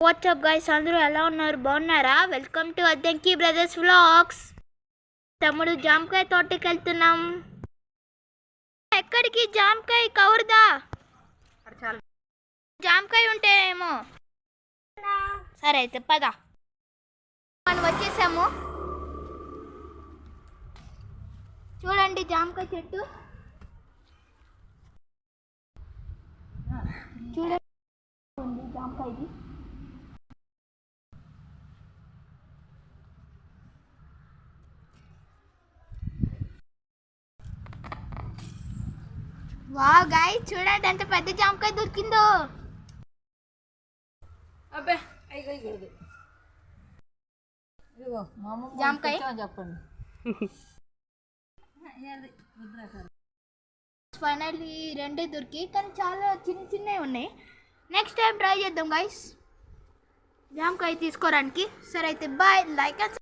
WhatsApp guys అందరూ ఎలా ఉన్నారు? బాగున్నారా? Welcome to Addanki brothers vlogs తమ్ముడు జామకాయ తోటకి వెళ్తున్నాం ఎక్కడికి జామకాయ కవర్దా జామకాయ ఉంటే ఏమో సరే అయితే పద. మనం వచ్చేసాము. చూడండి జామకాయ చెట్టు. చూడండి. జామకాయది వా గాయ్ చూడండి ఎంత పెద్ద జామకాయ దొరికిందో అబ్బే అయ్యి ఇగోదు ఇదిగో మా అమ్మమ్మ జామకాయ? తెచ్చామని చెప్పండి ఫైనల్లీ రెండే దొరికి కానీ చాలా చిన్న చిన్నవి ఉన్నాయి నెక్స్ట్ టైం ట్రై చేద్దాం గైస్ జామకాయ తీసుకోవడానికి సరే అయితే బాయ్ లైక్ అండ్